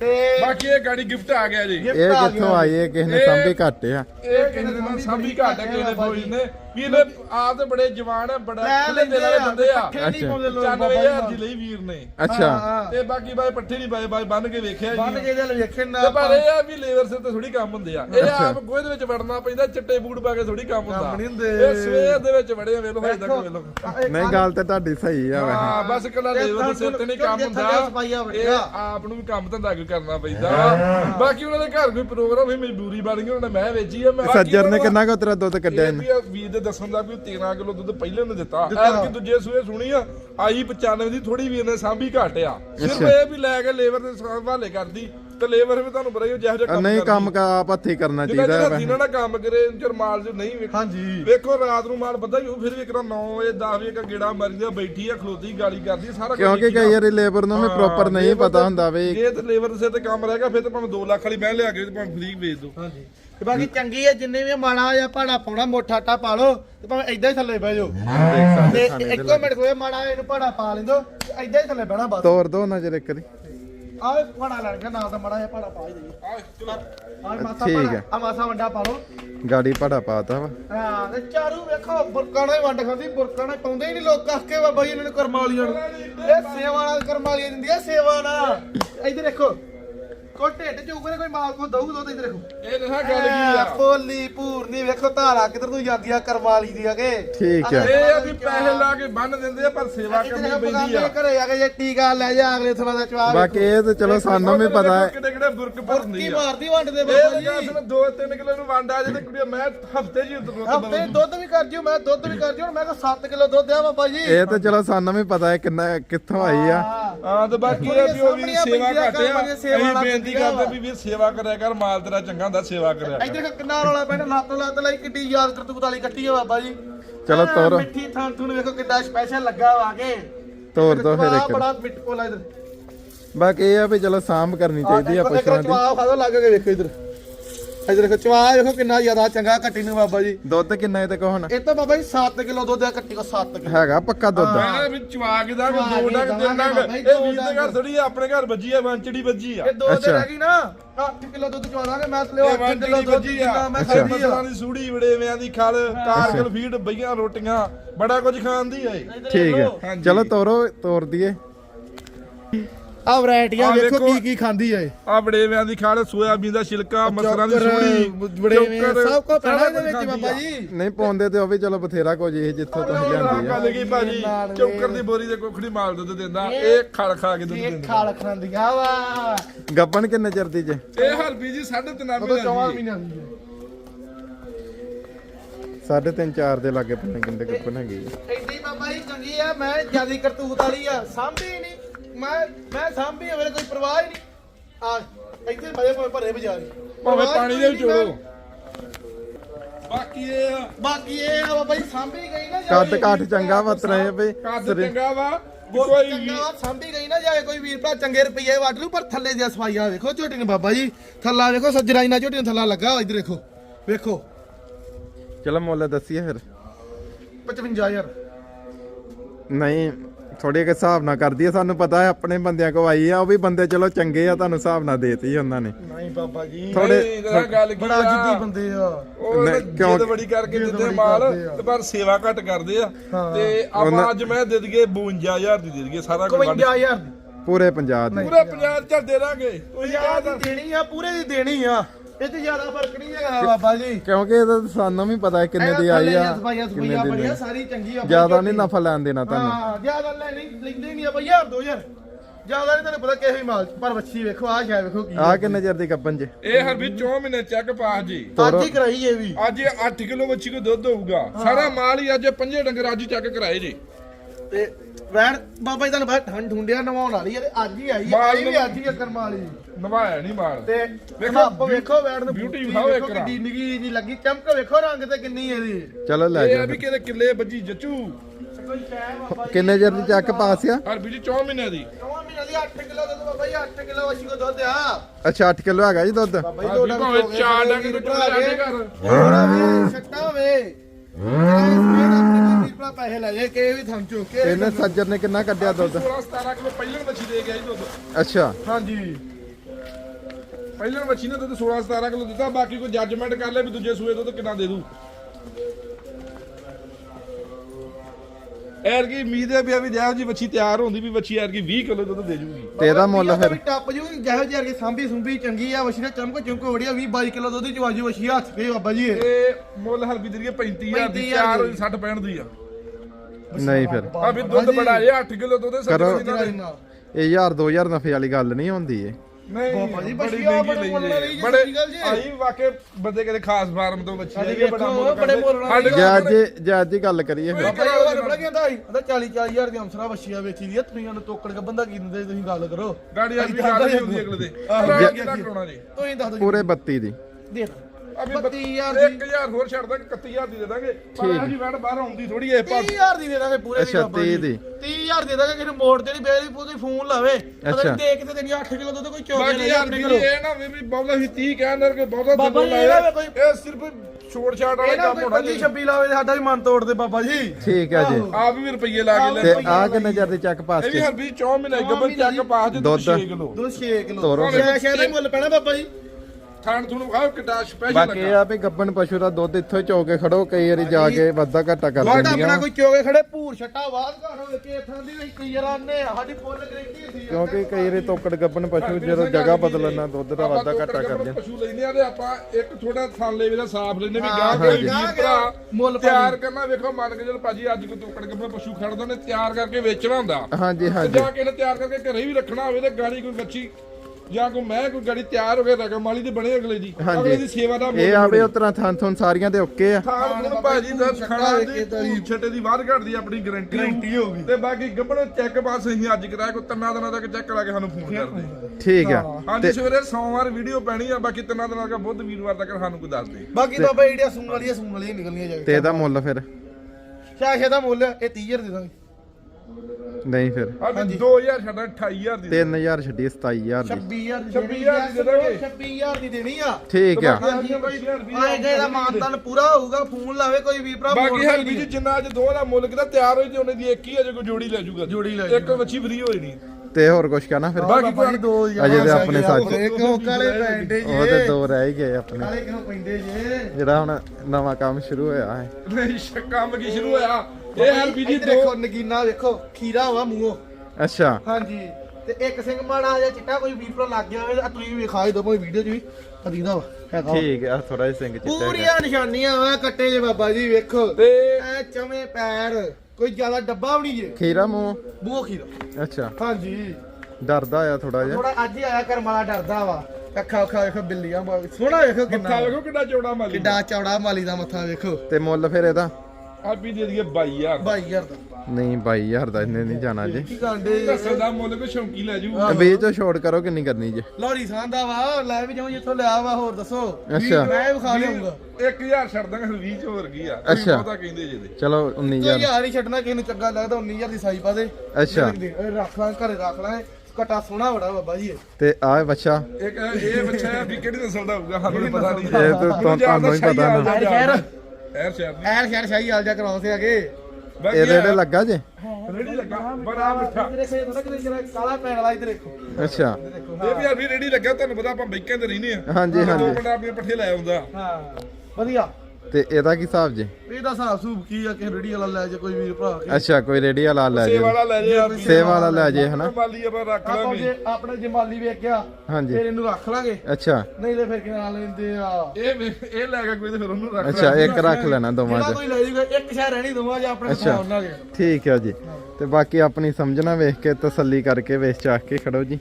ਤੇ ਬਾਕੀ ਇਹ ਗਾੜੀ ਗਿਫਟ ਆ ਗਿਆ ਜੀ। ਇਹ ਕਿੱਥੋਂ। ਆਈ? ਹੈ ਕਿਸੇ ਨੇ ਸੰਭੀ ਘੱਟ ਆ। ਇਹ ਕਹਿੰਦੇ ਨੇ ਸਾਂਭੀ ਘਾਟ ਕਿਸੇ ਨੇ ਕੋਈ ਨੇ। ਵੀ ਇਹਨੇ ਆਪ ਤੇ ਬੜੇ ਜਵਾਨ ਹੈ ਬੜਾ ਲੈ ਖੁੱਲੇ ਦਿਲ ਵਾਲੇ ਬੰਦੇ ਆ ਪੱਠੇ ਨਹੀਂ ਅੱਛਾ। ਪਾਉਂਦੇ ਲੋਕ ਬਾਬਾ 94000 ਜੀ ਦੀ ਲਈ ਵੀਰ ਨੇ ਅੱਛਾ ਹਾਂ। ਤੇ ਬਾਕੀ ਬਾਈ ਪੱਠੇ ਨਹੀਂ ਬਾਈ ਬਾਈ ਬੰਨ ਕੇ ਵੇਖਿਆ ਬੰਨ ਜੀ ਕੇ ਦੇ ਵੇਖਣ ਨਾ ਤੇ ਪਰ ਇਹ ਆ ਵੀ ਲੇਬਰ ਸਿਰ ਤੇ ਥੋੜੀ ਕੰਮ ਹੁੰਦੇ ਆ ਇਹ। ਆਪ ਗੋਹੇ ਦੇ ਵਿੱਚ ਵੜਨਾ ਪੈਂਦਾ ਚਿੱਟੇ ਬੂਟ ਪਾ ਕੇ ਥੋੜੀ ਕੰਮ ਹੁੰਦਾ ਕੰਮ ਨਹੀਂ ਹੁੰਦੇ। ਇਹ ਸਵੇਰ ਦੇ ਵਿੱਚ ਵੜੇ ਆ ਵੇਲੋ ਹਜੇ ਤੱਕ ਵੇਲੋ ਨਹੀਂ ਗੱਲ ਤੇ ਤੁਹਾਡੀ ਸਹੀ ਆ ਵੈਸੇ ਹਾਂ ਬਸ ਕੱਲਾ ਲੇਬਰ ਦੇ ਸਿਰ ਤੇ ਨਹੀਂ ਕੰਮ ਥੱਲੇ ਹੁੰਦਾ ਸਫਾਈਆਂ ਇਹ। ਆਪ ਨੂੰ ਵੀ ਕੰਮ ਧੰਦਾ ਕੋਈ ਕਰਨਾ ਪੈਂਦਾ। ਬਾਕੀ ਉਹਨਾਂ ਦੇ ਘਰ ਕੋਈ ਪ੍ਰੋਗਰਾਮ ਹੋਈ ਮਜਬੂਰੀ ਬਣ ਗਈ ਉਹਨਾਂ ਨੇ ਮੈਂ ਵੇਚੀ ਆ ਮੈਂ ਸੱਜਰ ਨੇ ਕਿੰਨਾ ਕੁ ਤੇਰਾ ਦੁੱਧ ਕੱਢਿਆ ਇਹ ਇਹਨੇ ਵੀ ਆ ਵੀਰ ਦੇ ਦੱਸਣ ਦਾ ਵੀ ਉਹ 13 ਕਿਲੋ ਦੁੱਧ ਪਹਿਲੇ ਨੇ ਦਿੱਤਾ। ਐਰ ਕਿ ਦੂਜੇ ਸੂਏ ਸੁਣੀ ਆ ਆਈ 95 ਦੀ ਥੋੜੀ ਵੀਰ ਨੇ ਸਾਂਭੀ ਘਟ ਆ। ਸਿਰਫ। ਇਹ ਵੀ ਲੈ ਕੇ ਲੇਬਰ ਦੇ ਹਵਾਲੇ ਕਰਦੀ। ਤੇ ਲੇਬਰ ਵੀ ਤੁਹਾਨੂੰ ਪਤਾ ਹੀ ਆ ਜਿਹੋ ਜਿਹਾ ਕੰਮ ਨਹੀਂ। ਕੰਮ ਕਾ ਆਪ ਹੱਥੀ ਕਰਨਾ ਚਾਹੀਦਾ ਜਿਹੜਾ ਦਿਨਾਂ ਦਾ ਕੰਮ ਕਰੇ ਜਰ ਮਾਲ ਜੋ ਨਹੀਂ ਵੇਖ ਹਾਂਜੀ। ਵੇਖੋ ਰਾਤ ਨੂੰ ਮਾਲ ਬੱਧਾ ਹੀ ਫਿਰ ਵੀ ਇੱਕ 9 ਵਜੇ 10 ਵਜੇ ਇੱਕ ਗੇੜਾ ਮਾਰੀਦਾ ਬੈਠੀ ਆ ਖਲੋਤੀ ਗਾਲੀ ਕਰਦੀ ਸਾਰਾ ਕੁਝ ਕਿਉਂਕਿ। ਕਈ ਵਾਰੀ ਲੇਬਰ ਨੂੰ ਵੀ ਹਾਂ, ਪ੍ਰੋਪਰ ਨਹੀਂ ਪਤਾ ਹੁੰਦਾ ਵੀ ਜੇ ਤੇ ਲੇਬਰ ਦੇ ਸਿਰ ਤੇ ਕੰਮ ਰਹੇਗਾ ਫਿਰ ਤਾਂ ਭਾਵੇਂ 2 ਲੱਖ ਵਾਲੀ ਮੈਂ ਲਿਆ ਕੇ ਤੇ ਭਾਵੇਂ ਫ੍ਰੀ ਵੇਚ ਦੋ। ਹਾਂਜੀ। ਤੇ ਬਾਕੀ ਚੰਗੀ ਹੈ ਜਿੰਨੇ ਵੀ ਮਾੜਾ ਜਾਂ ਭਾੜਾ ਪਾਉਣਾ ਮੋਟਾ ਆਟਾ ਪਾ ਲਓ ਤੇ ਭਾਵੇਂ ਏਦਾਂ ਹੀ ਥੱਲੇ ਬਹਿ ਜਾਓ। ਤੇ ਦੇ ਇੱਕੋ। ਮਿੰਟ ਕੋਏ ਮਾੜਾ ਇਹਨੂੰ ਭਾੜਾ ਪਾ ਲੈਂਦੋ ਤੇ ਏਦਾਂ ਹੀ ਥੱਲੇ ਬਹਿਣਾ ਬਸ। ਤੋਰ ਦੋ ਨਜ਼ਰ ਇੱਕ ਵਾਰੀ। ਆਹ ਭਾੜਾ ਲੜ ਗਿਆ ਨਾਲ ਦਾ ਮਾੜਾ ਜਿਹਾ ਭਾੜਾ ਪਾ ਹੀ ਦੇਈਏ। ਆ ਚਲੋ। ਆਹ ਮਾਸਾ ਠੀਕ ਭਾੜਾ ਹੈ। ਆ ਮਾਸਾ ਵੰਡਾ ਪਾ ਲਓ। ਗਾੜੀ ਪੜਾ ਪਾਤਾ ਵਾ। ਹਾਂ ਤੇ ਚਾਰੂ ਵੇਖੋ ਬੁਰਕਾਣਾ ਹੀ ਵੰਡ ਖਾਂਦੀ ਬੁਰਕਾਣਾ ਪਾਉਂਦੇ ਹੀ ਨਹੀਂ ਲੋਕ। ਕੱਖ ਕੇ ਬਾਬਾ ਜੀ ਇਹਨਾਂ ਨੂੰ ਕਰਮਾਂ ਵਾਲੀਆਂ ਨੂੰ। ਇਹ ਸੇਵਾ ਨਾਲ ਕਰਮਾਂ ਵਾਲੀਆਂ ਦਿੰਦੀ ਆ ਸੇਵਾ ਨਾਲ। ਇੱਧਰ ਦੇਖੋ। ਕੋ ਢਿੱਡ ਚ ਉਗਰੇ ਕੋਈ ਮਾਲ ਕੋ ਦਊ ਦੋ ਤੇ ਇੱਧਰ ਦੇਖੋ। ਇਹ ਦੱਸਾਂ ਗੱਲ ਕੀ ਆ? ਪੋਲੀ ਪੂਰਨੀ ਵੇਖੋ ਧਾਰਾ ਕਿਧਰ ਨੂੰ ਜਾਂਦੀਆਂ ਕਰਮਾਂ ਵਾਲੀ ਦੀ ਆਗੇ ਠੀਕ ਹੈ ਇਹ ਆ ਵੀ ਪੈਸੇ ਲਾ ਕੇ ਬੰਨ ਦਿੰਦੇ ਆ ਪਰ ਸੇਵਾ ਇੱਧਰ ਕਰਨੀ ਦੇਖੋ ਪੈਂਦੀ ਆ। ਬਗਾਨੇ ਘਰੇ ਆ ਕੇ ਜੇ ਟੀਕਾ ਲੈ ਜਾ ਅਗਲੇ ਥਣਾ ਦਾ ਚਵਾ ਬਾਕੀ ਇਹ ਤੇ ਚਲੋ ਸਾਨੂੰ ਵੀ ਪਤਾ ਹੈ। ਕਿਹੜੇ ਕਿਹੜੇ ਬੁਰਕ ਭਰਨੀ ਕੀ ਆ। ਮਾਰਦੀ ਵੰਡ ਦੇ ਇਹ ਬਾਬਾ ਗੱਲ ਜੀ ਸੁਣ 2-3 ਕਿਲੋ ਨੂੰ ਵੰਡ ਆ ਜੇ ਤੇ ਕੁੜੀ ਮੈਂ ਹਫ਼ਤੇ ਜੀ ਦੁੱਧ ਹਫ਼ਤੇ ਦੁੱਧ ਵੀ ਕਰ ਜਿਓ ਮੈਂ ਦੁੱਧ ਵੀ ਕਰ ਜਿਓ ਹੁਣ ਮੈਂ ਕੋ 7 ਕਿਲੋ ਦੁੱਧ ਆ ਬਾਬਾ ਜੀ। ਇਹ ਤੇ ਚਲੋ ਸਾਨੂੰ ਵੀ ਪਤਾ ਹੈ ਕਿੰਨਾ ਕਿੱਥੋਂ ਆਈ ਆ। ਹਾਂ। ਤੇ ਬਾਕੀ ਇਹ ਵੀ ਸੇਵਾ ਬੇਨਤੀ ਕਰਦੇ ਵੀ ਵੀਰ ਸੇਵਾ ਕਰਿਆ ਕਰ ਮਾਲ ਤੇਰਾ ਚੰਗਾ ਹੁੰਦਾ ਸੇਵਾ ਕਰਿਆ ਕਰ। ਇੱਧਰ ਕਿੰਨਾ ਰੌਲਾ ਪੈਣਾ ਲੱਤ ਲੱਤ ਲਈ ਕਿੱਡੀ ਯਾਦ ਕਰਤੂਤ ਵਾਲੀ ਕੱਟੀ ਆ ਬਾਬਾ ਜੀ। ਚਲੋ ਤੋਰੋ। ਮਿੱਠੀ ਥਾਂ ਤੁਹਾਨੂੰ ਵੇਖੋ ਕਿੱਡਾ ਸਪੈਸ਼ਲ ਲੱਗਾ ਵਾ ਕੇ। ਤੋਰ ਦੋ ਫਿਰ ਇੱਕ। ਬੜਾ ਮਿੱਠ ਕੋਲਾ ਇਧਰ। ਬਾਕੀ ਇਹ ਆ ਵੀ ਚਲੋ ਸਾਂਭ ਕਰਨੀ ਚਾਹੀਦੀ ਆ ਪਸ਼ੂਆਂ ਦੀ ਚਵਾ ਖਾ ਦੋ ਲੱਗ ਕੇ ਵੇਖੋ ਇਧਰ। ਇੱਧਰ ਦੇਖੋ ਚਵਾ ਦੇਖੋ ਕਿੰਨਾ ਜ਼ਿਆਦਾ ਚੰਗਾ ਕੱਟੀ ਨੂੰ ਬਾਬਾ ਜੀ। ਦੁੱਧ ਕਿੰਨਾ ਇਹਦੇ ਕੋਲ ਹੁਣ? ਇਹ ਤਾਂ ਬਾਬਾ ਜੀ 7 ਕਿਲੋ ਦੁੱਧ ਆ ਕੱਟੀ ਕੋ 7 ਕਿਲੋ। ਹੈਗਾ ਪੱਕਾ ਦੁੱਧ। ਮੈਂ ਵੀ ਚਵਾ ਕੇ ਦਾ ਦੋ ਡੰਗ ਤਿੰਨ ਡੰਗ। ਇਹ ਵੀਰ ਦੇ ਘਰ। ਥੋੜੀ ਆਪਣੇ ਘਰ ਵੱਜੀ ਆ ਵੰਚੜੀ ਵੱਜੀ ਆ। ਇਹ ਦੋ ਅੱਛਾ। ਦਿਨ ਹੈਗੀ ਨਾ 8 ਕਿਲੋ ਦੁੱਧ ਚਵਾ ਦਾਂਗੇ ਮੈਂ ਇਹ 8 ਕਿਲੋ ਵੰਚੜੀ ਦੁੱਧ ਵੱਜੀ ਆ। ਜਿੰਨਾ ਮੈਂ ਅੱਛਾ। ਖਾਂਦੀ ਮਸਲਾਂ ਆ ਦੀ ਸੂੜੀ ਵੜੇਵਿਆਂ ਦੀ ਖਲ ਕਾਰਗਲ ਫੀਡ ਬਈਆਂ ਰੋਟੀਆਂ ਬੜਾ ਕੁਝ ਖਾਂਦੀ ਏ ਠੀਕ ਹੈ। ਚਲੋ ਤੋਰੋ ਤੋਰ ਦਈਏ। ਆ ਵੈਰਾਈਟੀਆਂ ਵੇਖੋ। ਕੀ ਕੀ ਖਾਂਦੀ ਆ ਇਹ। ਆ ਵੜੇਵਿਆਂ ਦੀ ਖਲ ਸੋਇਆਬੀਨ ਦਾ ਛਿਲਕਾ ਮਸਰਾਂ ਦੀ ਵੜੇਵੇਂ, ਚੋਕਰ, ਸਭ ਕੁਝ ਪੈਣਾ ਇਹਦੇ ਵਿੱਚ ਬਾਬਾ। ਜੀ। ਨਹੀਂ ਪਾਉਂਦੇ ਤੇ ਉਹ ਵੀ ਚਲੋ ਬਥੇਰਾ ਕੁਝ ਇਹ ਜਿੱਥੋਂ ਤੁਸੀਂ ਲਿਆਂਦੀ ਆ। ਗੱਲ ਕੀ ਭਾਜੀ। ਚੌਕਰ ਦੀ ਬੋਰੀ ਦੇ ਕੋਖੜੀ ਮਾਲ ਦੁੱਧ ਦਿੰਦਾ ਇਹ ਖਲ ਖਾ ਕੇ ਦੁੱਧ ਇਹ ਦਿੰਦਾ। ਖਾਲ ਖਾਂਦੀਆਂ ਵਾ। ਗੱਬਨ ਕਿੰਨੇ ਚਿਰ ਦੀ ਜੇ? ਇਹ ਹਰਬੀ ਜੀ 3.5 ਉਹ ਚੌਵਾਂ ਮਹੀਨੇ ਦੀ ਸਾਢੇ ਤਿੰਨ ਚਾਰ ਦੇ ਲਾਗੇ ਪੰਨੇ ਕਿੰਨੇ ਗੱਬਨ ਹੈਗੀ। ਐਡੀ ਬਾਬਾ ਜੀ ਚੰਗੀ ਆ ਮੈਂ ਜਿਆਦੀ ਕਰਤੂਤ ਵਾਲੀ ਆ ਸਾਂਭੀ ਨਹੀਂ ਮੈਂ ਮੈਂ ਸਾਂਭੀ ਮੇਰੇ ਕੋਈ ਪਰਵਾਹ ਹੀ ਨਹੀਂ। ਆ ਇੱਥੇ ਬੜੇ ਭਾਵੇਂ ਭਰੇ ਬਾਜ਼ਾਰ। ਭਾਵੇਂ ਪਾਣੀ ਦੇ ਵਿੱਚ ਉੜੋ ਬਾਕੀ ਇਹ ਆ, ਬਾਕੀ ਇਹ ਆ ਬਾਬਾ ਜੀ ਸਾਂਭੀ ਗਈ ਨਾ ਕੱਦ ਕਾਠ ਚੰਗਾ ਵਤ ਰਹੇ ਬਈ। ਕੱਦ ਚੰਗਾ ਵਾ। ਵੀ ਕੋਈ ਕੋਈ ਚੰਗਾ ਸਾਂਭੀ ਗਈ ਨਾ ਜਾਏ ਕੋਈ ਵੀਰ ਭਰਾ ਚੰਗੇ ਰੁਪਈਏ ਵੱਟ ਲੂ ਪਰ ਥੱਲੇ ਦੀ ਸਫ਼ਾਈ ਆ ਵੇਖੋ ਝੋਟੀ ਨੇ ਬਾਬਾ ਜੀ। ਥੱਲਾ ਵੇਖੋ ਸੱਜਰਾਈ ਨਾਲ ਝੋਟੀ ਨੂੰ ਥੱਲਾ ਲੱਗਾ ਵਾ, ਇੱਧਰ ਵੇਖੋ। ਵੇਖੋ। ਚਲੋ ਮੁੱਲ ਦੱਸੀਏ ਫਿਰ। 55000 ਨਹੀਂ ਥੋੜੀ ਕੇ ਹਿਸਾਬ ਨਾਲ ਕਰਦੀ ਆ ਸਾਨੂੰ ਪਤਾ ਹੈ ਆਪਣੇ ਬੰਦਿਆਂ ਕੋ ਆਈ ਆ ਉਹ ਵੀ ਬੰਦੇ ਚਲੋ ਚੰਗੇ ਆ ਤੁਹਾਨੂੰ ਹਿਸਾਬ ਨਾਲ ਦੇਤੀ ਉਹਨਾਂ ਨੇ। ਨਹੀਂ ਬਾਬਾ ਜੀ ਥੋੜੇ ਇਹਦਾ ਗੱਲ ਕੀ ਬੜਾ ਆ, ਜਿੱਦੀ ਬੰਦੇ ਆ। ਉਹ ਜਿੱਦ ਬੜੀ ਕਰਕੇ ਜਿੱਦ ਦਿੰਦੇ ਬੜੀ ਮਾਲ ਕਰਦੇ ਆ। ਤੇ ਪਰ ਸੇਵਾ ਘੱਟ ਕਰਦੇ ਆ। ਹਾਂ। ਤੇ ਆਪਾਂ ਅੱਜ ਮੈਂ ਦੇ ਦਈਏ 52000 ਦੀ ਦੇ ਦਈਏ ਸਾਰਾ ਕੁਝ ਵੱਢ 51000 ਪੂਰੇ ਪੰਜਾਬ ਦੇ। ਪੂਰੇ 50 ਚ ਦੇ ਦਾਂਗੇ। ਤੁਸੀਂ ਯਾਰ ਦੀ ਦੇਣੀ ਆ ਪੂਰੇ ਦੀ ਦੇਣੀ ਆ। ਇਹ ਤੇ ਜ਼ਿਆਦਾ ਫ਼ਰਕ ਨਹੀਂ ਹੈਗਾ ਬਾਬਾ ਜੀ। ਕਿਉਂਕਿ ਇਹਦਾ ਤਾਂ ਸਾਨੂੰ ਵੀ ਪਤਾ ਹੈ ਕਿੰਨੇ ਦੀ ਆਈ ਆ ਸਫਾਈਆਂ ਕਿੰਨੇ ਸਫਾਈਆਂ ਦੀ ਬੜੀਆਂ ਨਹੀਂ। ਸਾਰੀ ਚੰਗੀ ਆ ਜ਼ਿਆਦਾ ਨਹੀਂ ਨਫਾ ਲੈਣ ਦੇਣਾ ਤੁਹਾਨੂੰ। ਹਾਂ ਜ਼ਿਆਦਾ ਲੈਣੀ ਲੈਂਦੇ ਨਹੀਂ ਆ ਬਈ ਯਾਰ 2000 ਜ਼ਿਆਦਾ ਨਹੀਂ ਤੁਹਾਨੂੰ ਪਤਾ ਕਿਹੋ ਹੀ ਮਾਲ ਪਰ ਵੱਛੀ ਵੇਖੋ ਆ ਸ਼ਾਇ ਵੇਖੋ ਕੀ ਆ। ਕਿੰਨੇ ਚਿਰ ਦੀ ਗੱਬਨ ਜੇ? ਇਹ ਹਰ ਵੀ 4 ਮਹੀਨੇ ਚੈੱਕ ਪਾਸ ਜੀ। ਅੱਜ ਹੀ ਕਰਾਈ ਇਹ ਵੀ। ਅੱਜ ਇਹ 8 ਕਿਲੋ ਵੱਛੀ ਕੋ ਦੁੱਧ ਹੋਊਗਾ। ਸਾਰਾ ਮਾਲ ਹੀ ਅੱਜ ਪੰਜੇ ਡੰਗਰ ਅੱਜ ਚੈੱਕ ਕਰਾਏ ਜੀ। ਤੇ ਵੈਣ ਬਾਬਾ ਜੀ ਤੁਹਾਨੂੰ ਪਤਾ ਠੰਡ ਠੁੰਡਿਆ ਨਵਾਉਣ ਵਾਲੀ ਆ ਤੇ ਅੱਜ ਹੀ ਆਈ ਮਾਲ ਆ ਇਹ ਵੀ ਅੱਜ ਹੀ ਆ ਕਰਮਾ ਵਾਲੀ ਨਵਾਇਆ ਨਹੀਂ ਮਾਲ। ਤੇ ਵੇਖੋ, ਵੇਖੋ ਆਪ ਵੇਖੋ ਵੈਣ ਨੂੰ beauty ਬੂਟੀ ਵਿਖਾਓ ਵੇਖੋ ਇੱਕ ਵਾਰ। ਕਿੱਡੀ ਨਿੱਕੀ ਜੀ ਲੱਗੀ। ਚਮਕ ਵੇਖੋ ਰੰਗ ਤੇ ਕਿੰਨੀ ਇਹਦੀ। ਚਲੋ ਲੈ ਇਹ ਜਾ ਆ ਵੀ ਕਿਤੇ ਕਿੱਲੇ ਵੱਜੀ ਜੱਚੂ। ਜੀ ਕਿੰਨੇ ਚਿਰ ਦੀ ਚੱਕ ਪਾਸ ਆ? ਹਰ ਵੀ 4 ਮਹੀਨੇ ਦੀ। ਨਵਾਂ ਮਹੀਨਾ ਦੀ 8 ਕਿਲੋ ਦੁੱਧ ਬਾਬਾ ਜੀ 8 ਕਿਲੋ ਅਸੀਂ ਕੋ ਦੁੱਧ ਆ। ਅੱਛਾ 8 ਕਿਲੋ ਹੈਗਾ ਜੀ ਦੁੱਧ। ਬਾਬਾ ਹਰ ਵੀ ਭਾਵੇਂ ਚਾਰ ਡੰਗ ਦੁੱਧ ਸਾਡੇ ਘਰ। ਹੋਣਾ ਵੇ। ਛੱਟਾ ਵੇ ਆਪਣੇ ਪੈਸੇ ਲੈ ਜੇ ਕੇ ਵੀ ਥਮ ਚੁੱਕ ਕੇ। ਇਹਨੇ ਸੱਜਰ ਨੇ ਕਿੰਨਾ ਕੱਢਿਆ ਦੁੱਧ? 16 17 ਕਿਲੋ ਪਹਿਲਾਂ ਵੱਛੀ ਦੇ ਗਿਆ ਜੀ ਦੁੱਧ। ਅੱਛਾ। ਹਾਂਜੀ। ਪਹਿਲਾਂ ਵੱਛੀ ਨੇ ਦੁੱਧ 16 17 ਕਿਲੋ ਦਿੱਤਾ ਬਾਕੀ ਕੋਈ ਜੱਜਮੈਂਟ ਕਰ ਲੈ ਵੀ ਦੂਜੇ ਸੂਏ ਦੁੱਧ ਕਿੰਨਾ ਦੇ ਦੂ। ਐਰ ਕੀ ਉਮੀਦ ਹੈ ਵੀ ਵੀ ਜਿਹੋ ਜੀ ਵੱਛੀ ਤਿਆਰ ਹੁੰਦੀ ਵੀ ਵੱਛੀ ਐਰ ਕੀ 20 ਕਿਲੋ ਦੁੱਧ ਦੇ ਜੂਗੀ। ਤੇ ਇਹਦਾ ਮੁੱਲ ਫਿਰ? ਟੱਪ ਜੂ ਜਿਹੋ ਜਿਹੀ ਅਰਗੇ ਸਾਂਭੀ ਸੁੰਭੀ ਚੰਗੀ ਆ ਵਸ਼ੀ ਨੇ ਚਮਕ ਚਮਕ ਵੜਿਆ 20 22 ਕਿਲੋ ਦੁੱਧ ਦੀ ਚਵਾਜੂ ਵਸ਼ੀ ਹੱਥ ਤੇ ਬਾਬਾ ਜੀ ਇਹ। ਮੁੱਲ ਹਲਬੀ ਦੀ 35000 ਦੀ। 4 60 65 ਦੀ ਆ। ਨਹੀਂ ਫਿਰ। ਆ ਵੀ ਦੁੱਧ ਬੜਾਏ 8 ਕਿਲੋ ਦੁੱਧ ਕਰੋ। ਦੀ ਨਾਲ। ਇਹ 1000 2000 ਨਫੇ ਵਾਲੀ ਗੱਲ ਨਹੀਂ ਹੁੰਦੀ ਏ ਨਹੀਂ ਬਾਬਾ ਜੀ, ਬੜੀ ਵੱਛੀ ਆ, ਮਹਿੰਗੀ ਬੜੇ ਲਈ ਮੁੱਲ ਵਾਲੀ ਜੀ ਜੀ, ਬੜੇ ਸੱਚੀ ਗੱਲ ਜੀ। ਆਈ ਵਾਕੇ ਬੰਦੇ ਕਿਤੇ ਖਾਸ ਫਾਰਮ ਤੋਂ ਬੱਚੀ ਸਾਡੇ ਆਈ ਬੜਾ ਵੇਖੋ, ਮੁੱਲ ਬੜੇ ਮੁੱਲ ਵਾਲੀ ਸਾਡੇ ਜੇ। ਕੋਲ ਅੱਜ ਜੇ ਅੱਜ ਦੀ ਗੱਲ ਕਰੀਏ ਫਿਰ। ਬਾਬਾ ਜੀ ਉਹ ਬੜਾ ਕਹਿੰਦਾ ਸੀ ਕਹਿੰਦਾ 40 40000 ਦੀ ਅਮਸਰਾ ਵਸ਼ੀਆਂ ਵੇਚੀ ਦੀ ਆ ਤੁਸੀਂ ਉਹਨੂੰ ਤੋਕੜ ਕੇ ਬੰਦਾ ਕੀ ਦਿੰਦੇ ਤੁਸੀਂ ਗੱਲ ਕਰੋ। ਗਾੜੀ ਆ ਵੀ ਗੱਲ ਨਹੀਂ ਹੁੰਦੀ ਅਗਲੇ ਦੇ। ਭਰਾ ਕਿਹਦਾ ਕਰਾਉਣਾ ਜੀ? ਤੁਸੀਂ ਦੱਸ ਦਿਓ ਪੂਰੇ 32 ਦੀ। 32000 ਦੀ। 1000 ਹੋਰ ਛੱਡ ਦਾਂਗੇ 31000 ਦੀ ਦੇ ਦਾਂਗੇ। ਪਰ ਇਹ ਜੀ ਵੜ ਬਾਹਰ ਆਉਂਦੀ ਥੋੜੀ ਏ ਪਰ 30000 ਦੀ ਦੇ ਦਾਂਗੇ ਪੂਰੇ ਅੱਛਾ, ਬਾਬਾ 30 ਜੀ। ਦੀ। 30000 ਦੇ ਦਾਂਗੇ ਕਿਸੇ ਮੋੜ ਤੇ ਨਹੀਂ ਬੇਲੀ ਕੋਈ ਫੋਨ ਲਾਵੇ। ਅੱਛਾ। ਅੱਛਾ ਦੇਖ ਤੇ ਦੇਣੀ 8 ਕਿਲੋ ਦੁੱਧ ਕੋਈ ਚੋਕੇ ਬਾਕੀ ਨਹੀਂ ਯਾਰ ਆਪਣੇ ਵੀ ਘਰੋਂ। ਇਹ ਨਾ ਵੀ ਵੀ ਬਹੁਤਾ ਹੀ 30 ਕਹਿੰਦੇ ਕਿ ਬਹੁਤਾ ਬਾਬਾ ਜੀ, ਲਾਇਆ। ਇਹਦਾ ਕੋਈ- ਇਹ ਸਿਰਫ ਛੋੜ ਛਾੜ ਵਾਲਾ ਇਹ ਨਾ ਕੰਮ ਕੋਈ ਹੋਣਾ 25 ਜੀ 26 ਲਾਵੇ ਤੇ ਸਾਡਾ ਵੀ ਮਨ ਤੋੜਦੇ ਬਾਬਾ ਜੀ। ਠੀਕ ਹੈ ਜੀ। ਆਪ ਵੀ ਰੁਪਈਏ ਲਾ ਕੇ ਤੇ ਲੈ ਆ ਕਿੰਨੇ ਚਿਰ ਦੀ ਚੱਕ ਪਾਸ ਇਹ ਵੀ ਚ ਹਰ ਵੀ 4 ਮਹੀਨੇ ਗੱਬਰ ਚੱਕ ਪਾਸ ਦੇ ਦੁੱਧ। 6 ਕਿਲੋ। ਦੁੱਧ 6 ਕਿਲੋ। ਤੋਰੋ। ਸ਼ਾਇਦ ਸ਼ਾਇਦ ਹੀ ਮੁੱਲ ਪੈਣਾ ਬਾਬਾ ਜੀ। ਥਾਣ ਤੁਹਾਨੂੰ ਖਾਓ ਕਿੱਡਾ ਸਪੈਸ਼ਲ ਬਾਕੀ ਇਹ ਲੱਗਾ ਆ ਵੀ ਗੱਬਨ ਪਸ਼ੂ ਦਾ ਦੁੱਧ ਇੱਥੋਂ ਹੀ ਚੋ ਕੇ ਖੜੋ ਕਈ ਵਾਰੀ ਜਾ ਕੇ ਵਾਧਾ ਘਾਟਾ ਕਰ ਵਾਟ ਦਿੰਦੀਆਂ ਆਪਣਾ ਕੋਈ ਚੋਗੇ ਖੜੇ ਭੂਰ ਛੱਟਾ ਬਾਦ ਘਰ ਹੋਵੇ ਕਿ ਥਾਂ ਦੀ ਅਸੀਂ ਕਈ ਰਾਨੇ ਸਾਡੀ ਫੁੱਲ ਗਰੰਟੀ ਆ ਕਿਉਂਕਿ ਕਈ ਵਾਰੀ ਤੋਕੜ ਗੱਬਨ ਪਸ਼ੂ ਜਦੋਂ ਜਗ੍ਹਾ ਬਦਲਣਾ ਦੁੱਧ ਦਾ ਵਾਧਾ ਘਾਟਾ ਕਰਦੇ। ਪਸ਼ੂ ਲੈਂਦੇ ਆ ਤੇ ਆਪਾਂ ਇੱਕ ਥੋੜਾ ਥਾਲੇ ਵੀ ਦਾ ਸਾਫ਼ ਲੈਂਦੇ ਵੀ ਗਾਹ ਗਾਹ ਵੀਰ ਭਰਾ ਮੁੱਲ ਭਾਜੀ। ਤਿਆਰ ਕਰਨਾ ਵੇਖੋ ਮੰਨ ਕੇ ਚਲ ਭਾਜੀ ਅੱਜ ਕੋਈ ਤੋਕੜ ਕੇ ਪਸ਼ੂ ਖੜਦਾ ਨੇ ਤਿਆਰ ਕਰਕੇ ਵੇਚਣਾ ਹੁੰਦਾ। ਹਾਂਜੀ ਤੇ ਹਾਂਜੀ। ਜਾ ਕੇ ਇਹਨੇ ਤਿਆਰ ਕਰਕੇ ਘਰੇ ਵੀ ਰੱਖਣਾ ਹੋਵੇ ਤੇ ਗਾੜੀ ਕੋਈ ਬੱਚੀ ਜਾਂ ਕੋਈ ਮੈਂ ਕੋਈ ਗਾੜੀ ਤਿਆਰ ਹੋ ਕੇ ਰਕਮ ਵਾਲੀ ਤੇ ਬਣੇ ਅਗਲੇ ਦੀ। ਹਾਂਜੀ। ਅਗਲੇ ਦੀ ਸੇਵਾ ਦਾ ਇਹ ਆਵੇ ਉਸ ਤਰ੍ਹਾਂ ਥਾਂ ਥੋਂ ਸਾਰੀਆਂ ਦੇ ਓਕੇ ਆ। ਭਾਜੀ ਦਾ ਖਾਣਾ ਦੀ ਛੱਟੇ ਦੀ ਵਾਧ ਘਟਦੀ ਆਪਣੀ ਗਾਰੰਟੀ Guarantee ਹੋਊਗੀ। ਤੇ ਬਾਕੀ ਗੱਬੜ ਚੈੱਕ ਪਾਸ ਅਸੀਂ ਅੱਜ ਕਰਾਇਆ ਕੋਈ ਤਿੰਨਾਂ ਦਿਨਾਂ ਤੱਕ ਚੈੱਕ ਕਰਾ ਕੇ ਸਾਨੂੰ ਫੋਨ ਕਰਦੇ ਠੀਕ ਆ। ਹਾਂਜੀ ਸਵੇਰੇ ਸੋਮਵਾਰ ਵੀਡੀਓ ਪੈਣੀ ਆ ਬਾਕੀ ਤਿੰਨਾਂ ਦਿਨਾਂ ਤੱਕ ਬੁੱਧ ਵੀਰਵਾਰ ਤੱਕ ਸਾਨੂੰ ਕੋਈ ਦੱਸ ਦੇ। ਬਾਕੀ ਬਾਬਾ ਜਿਹੜੀਆਂ ਸੂਣ ਵਾਲੀਆਂ ਸੂਣ ਵਾਲੀਆਂ ਨਿਕਲਣੀਆਂ ਤੇ ਜਾਵੇ ਇਹਦਾ ਮੁੱਲ ਫਿਰ? ਸ਼ਾਸ਼ੇ ਦਾ ਮੁੱਲ ਇਹ 30000 ਦੇ ਦਾਂਗੇ। ਨਹੀਂ ਫਿਰ। ਆ ਵੀ 2000 ਛੱਡਾਂ 28000 ਦੀ 3000 ਛੱਡੀ 27000 ਦੀ। 26000 ਦੀ 26,000 ਦੀ ਦੇ ਦਾਂਗੇ। 26000 ਦੀ ਦੇਣੀ ਆ। ਠੀਕ ਆ। ਹਾਂਜੀ ਕੋਈ ਆ। ਇਹਦੇ ਦਾ ਮਾਨਤਨ ਪੂਰਾ ਹੋਊਗਾ ਫੋਨ ਲਾਵੇ ਕੋਈ ਵੀਰ ਭਰਾ ਬਾਕੀ ਮੋੜਦਾ ਹੀ ਹਲਕੀ ਨਹੀਂ। ਜੀ ਜਿੰਨਾ ਅੱਜ ਦੋ ਦਾ ਮੁੱਲ ਕਿਦਾ ਤਿਆਰ ਹੋਈ ਤੇ ਉਹਨੇ ਦੀ ਇੱਕ ਹੀ ਅਜੇ ਕੋਈ ਜੋੜੀ ਲੈ ਜਾਊਗਾ। ਜੋੜੀ ਲੈ ਇੱਕ ਵੱਛੀ ਫਰੀ ਹੋ ਜਣੀ ਤੇ ਹੋਰ ਕੁਝ ਕਹਿਣਾ ਫਿਰ? ਬਾਕੀ ਬਾਕੀ ਦੋ ਅਜੇ ਤੇ ਆਪਣੇ ਸੱਚ। ਕਿਉਂ ਕਾਲੇ ਪੈਂਦੇ ਉਹ ਤੇ ਦੋ ਰਹਿ ਹੀ ਗਏ ਆਪਣੇ। ਕਾਲੇ ਕਿਉਂ ਪੈਂਦੇ ਜੇ? ਜਿਹੜਾ ਹੁਣ ਨਵਾਂ ਕੰਮ ਸ਼ੁਰੂ ਹੋਇਆ ਹੈ। ਨਹੀਂ ਕੰਮ ਕੀ ਸ਼ੁਰੂ ਹੋਇਆ? ਇਹ ਇੱਧਰ ਦੋ ਦੇਖੋ ਨਗੀਨਾ ਵੇਖੋ ਖੀਰਾ ਹੋਵਾ ਮੂੰਹੋਂ। ਅੱਛਾ। ਹਾਂਜੀ ਤੇ ਇੱਕ ਸਿੰਘ ਮਾੜਾ ਜਿਹਾ ਚਿੱਟਾ ਕੋਈ ਵੀਰ ਭਰਾ ਲੱਗ ਗਿਆ ਹੋਵੇ ਤਾਂ ਤੁਸੀਂ ਵੀ ਖਾ ਹੀ ਦੋ ਵੀਡੀਓ 'ਚ ਵੀ। ਅਦੀਦਾ ਵਾ ਹੈਗਾ ਵਾ। ਠੀਕ ਆ ਥੋੜਾ ਜਿਹਾ ਸਿੰਘ ਚਿੱਟਾ ਹੈਗਾ। ਪੂਰੀਆਂ ਨਿਸ਼ਾਨੀਆਂ ਵਾ ਕੱਟੇ ਜੇ ਬਾਬਾ ਜੀ ਵੇਖੋ। ਤੇ ਐ ਚਵੇਂ ਪੈਰ ਕੋਈ ਜ਼ਿਆਦਾ ਡੱਬਾ ਵੀ ਨਹੀਂ ਜੇ। ਖੀਰਾ ਮੂੰਹ? ਮੂੰਹ ਖੀਰਾ। ਅੱਛਾ। ਹਾਂਜੀ। ਡਰਦਾ ਆ ਥੋੜਾ ਜਿਹਾ। ਥੋੜਾ ਅੱਜ ਹੀ ਆਇਆ ਕਰਮ ਵਾਲਾ ਡਰਦਾ ਵਾ। ਅੱਖਾਂ ਅੱਖਾਂ ਵੇਖੋ ਬਿੱਲੀਆਂ ਵਾ- ਸੋਹਣਾ ਵੇਖੋ ਮੱਥਾ ਕਿੰਨਾ ਵੇਖੋ ਕਿੰਨਾ ਚੌੜਾ ਮਾਲੀ ਕਿੱਡਾ ਚੌੜਾ ਮਾਲੀ ਦਾ ਮੱਥਾ ਵੇਖੋ। ਤੇ ਮੁੱਲ ਫਿਰ ਇਹਦਾ? ਆ ਵੀ ਦੇ ਦਈਏ 22000 22000 ਦਾ। ਨਹੀਂ 22000 ਦਾ ਇਹਨੇ ਨਹੀਂ ਜਾਣਾ ਜੀ। ਕੀ ਕਰਦੇ? ਦੱਸਣ ਦਾ ਮੁੱਲ ਕੋਈ ਸ਼ੌਂਕੀ ਲੈ ਜੂ। ਵੀ ਚੋਂ ਛੋਟ ਕਰੋ ਕਿੰਨੀ ਕਰਨੀ ਜੀ। ਲੋਰੀ ਸਾਂਦਾ ਵਾ ਲੈ ਵੀ ਜਾਉਂ ਜਿੱਥੋਂ ਲਿਆ ਵਾ ਹੋਰ ਦੱਸੋ। ਅੱਛਾ। ਮੈਂ ਵੀ ਖਾ ਲਿਆਉਂਗਾ 1000 ਛੱਡ ਦਾਂਗੇ 20 ਚ ਹੋਰ ਕੀ ਆ? ਅੱਛਾ। ਬਹੁਤਾ ਕਹਿੰਦੇ ਜੇ ਦੇ ਚਲੋ ਕੋਈ 19000 ਯਾਰ ਹੀ ਛੱਡਣਾ ਕਿਸੇ ਨੂੰ ਚੰਗਾ ਲੱਗਦਾ 19000 ਦੀ ਸਾਈ ਪਾ ਦੇ। ਅੱਛਾ। ਰੱਖ ਲਾਂ ਘਰੇ ਰੱਖ ਲਾਂ ਕਟਾ ਸੋਹਣਾ ਬੜਾ ਬਾਬਾ ਜੀ। ਤੇ ਆਹ ਬੱਚਾ। ਇੱਕ ਇਹ ਬੱਚਾ ਵੀ ਕਿਹੜੀ ਨਸਲ ਦਾ ਹੋਊਗਾ ਸਾਨੂੰ ਪਤਾ ਨਹੀਂ। ਇਹ ਤਾਂ ਤੁਹਾਨੂੰ- ਤੁਹਾਨੂੰ ਹੀ ਪਤਾ ਨਾ। ਐਰ ਸ਼ਹਿਰ ਦੀ। ਐਰ ਸ਼ਹਿਰ ਸ਼ਾਹੀ ਆਲ ਜਾ ਕਰਾਉਂ ਸੇ ਅਗੇ। ਬਾਕੀ ਇਹਦੇ ਜਿਹੜੇ ਲੱਗਾ ਜੇ? ਰੇੜੀ ਲੱਗਾ ਬੜਾ ਮਿੱਠਾ। ਜਿਹੜਾ ਕਾਲਾ ਪੈਣ ਵਾਲਾ ਇਧਰ ਦੇਖੋ। ਅੱਛਾ। ਇਹ ਵੀ ਆ ਵੀ ਰੇੜੀ ਲੱਗਾ ਤੁਹਾਨੂੰ ਪਤਾ ਆਪਾਂ ਬਾਈਕਾਂ ਤੇ ਰਹਿੰਦੇ ਆ। ਹਾਂਜੀ, ਹਾਂਜੀ। ਦੋ ਪੱਠੇ ਲੈ ਆਉਂਦਾ। ਹਾਂ। ਵਧੀਆ। ਤੇ ਇਹਦਾ ਕੀ ਹਿਸਾਬ ਜੇ? ਇਹਦਾ ਹਿਸਾਬ ਸੂਬ ਕੀ ਆ ਕਿ ਰੇੜੀ ਵਾਲਾ ਲੈ ਜੇ ਕੋਈ ਵੀਰ ਭਰਾ ਕੇ। ਅੱਛਾ ਕੋਈ ਰੇੜੀ ਵਾਲਾ ਲੈ ਸੇਵ ਜੇ ਵਾਲਾ ਲੈ ਜੇ ਸੇਵ ਵਾਲਾ ਲੈ ਜੇ ਹਨਾ? ਮਾਲੀ ਆਪਾਂ ਰੱਖ ਆਪਾਂ ਲਾਂਗੇ। ਜੇ ਆਪਣੇ ਜਮਾਲੀ ਵੇਖ ਗਿਆ ਹਾਂਜੀ। ਫਿਰ ਇਹਨੂੰ ਰੱਖ ਲਾਂਗੇ। ਅੱਛਾ। ਨਹੀਂ ਤੇ ਫਿਰ ਕਿਹਨਾਂ ਲੈਂਦੇ ਆ? ਇਹ ਵੇ- ਇਹ ਲੈ ਕੇ ਕੋਈ ਤੇ ਫਿਰ ਉਹਨੂੰ ਰੱਖ ਅੱਛਾ ਇੱਕ ਰੱਖ ਲੈਣਾ ਦੋਵਾਂ ਜਿਹੜਾ ਚ। ਕੋਈ ਲੈ ਜੂਗਾ ਇੱਕ ਸ਼ਹਿਰ ਰਹਿਣੀ ਦੋਵਾਂ ਜਾਂ ਆਪਣੇ ਅੱਛਾ। ਕੋਲ ਉਹਨਾਂ ਦੇ ਠੀਕ ਹੈ ਜੀ। ਤੇ ਬਾਕੀ ਆਪਣੀ ਸਮਝਣਾ ਵੇਖ ਕੇ ਤਸੱਲੀ ਕਰਕੇ ਵੇਚ ਚਾਖ ਕੇ ਖੜੋ ਜੀ।